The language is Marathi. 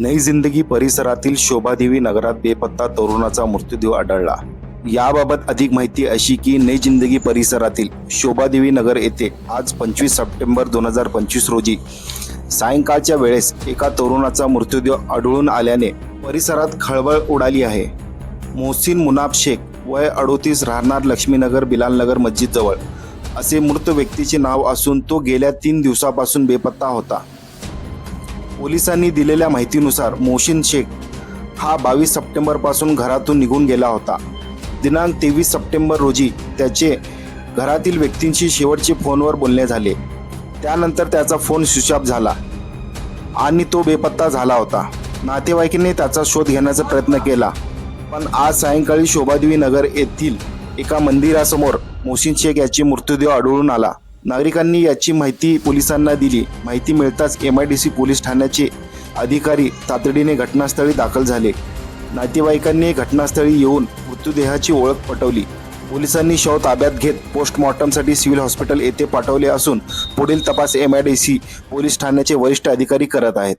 नई जिंदगी परिसरातील शोभादेवी नगरात बेपत्ता तरुणाचा मृत्यूदेह आढळला. याबाबत अधिक माहिती अशी की नई जिंदगी परिसरातील शोभादेवी नगर येथे आज पंचवीस सप्टेंबर दोन हजार पंचवीस रोजी सायंकाळच्या वेळेस एका तरुणाचा मृतदेह आढळून आल्याने परिसरात खळबळ उडाली आहे. मोहसिन मुनाब शेख वय अडोतीस राहणार लक्ष्मीनगर बिलालनगर मस्जिदजवळ. असे मृत व्यक्तीचे नाव असून तो गेल्या तीन दिवसापासून बेपत्ता होता. पोलिसांनी दिलेल्या माहितीनुसार मोहसिन शेख हा बावीस सप्टेंबरपासून घरातून निघून गेला होता. दिनांक तेवीस सप्टेंबर रोजी त्याचे घरातील व्यक्तींशी शेवटचे फोनवर बोलणे झाले. त्यानंतर त्याचा फोन स्विच ऑफ झाला आणि तो बेपत्ता झाला होता. नातेवाईकांनी त्याचा शोध घेण्याचा प्रयत्न केला पण आज सायंकाळी शोभादेवी नगर येथील एका मंदिरासमोर मोहसिन शेख याची मृतदेह आढळून आला. नागरिकांनी याची माहिती पोलिसांना दिली. माहिती मिळताच M I D C police ठाण्याचे अधिकारी तातडीने घटनास्थळी दाखल झाले. नातेवाईकांनी घटनास्थळी येऊन मृतदेहाची ओळख पटवली. पोलिसांनी शव ताब्यात घेत पोस्टमॉर्टमसाठी सिव्हिल हॉस्पिटल येथे पाठवले असून पुढील तपास M I D C police ठाण्याचे वरिष्ठ अधिकारी करत आहेत.